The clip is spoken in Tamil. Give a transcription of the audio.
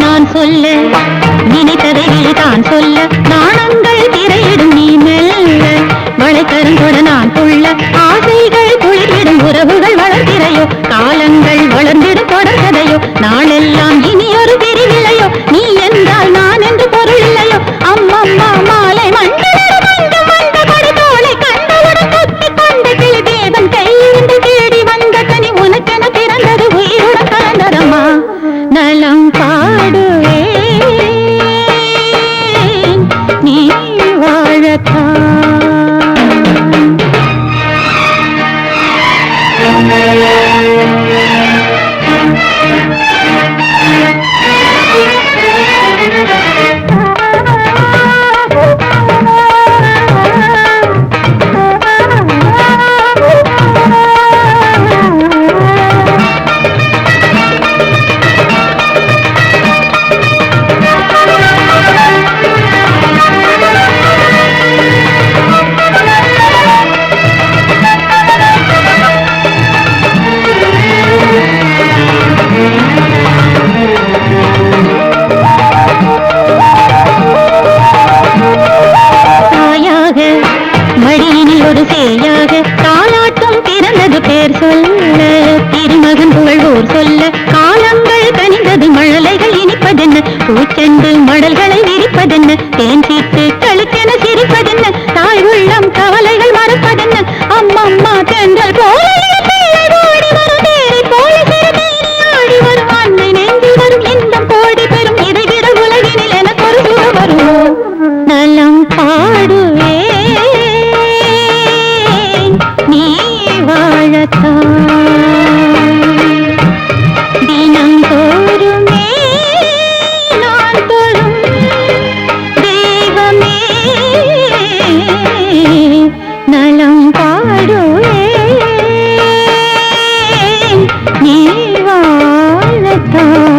நான் சொல்ல நினைத்ததை தான் சொல்ல. நாணங்கள் திரையிடும் நீ மெல்ல வளைக்கரங்குடன் நீ வாழத்தான் செண்டு மடல்களை விரிப்பதென்ன? தேன் சீட்டு நலம் பாடுவே. நீ வாழத்தான்.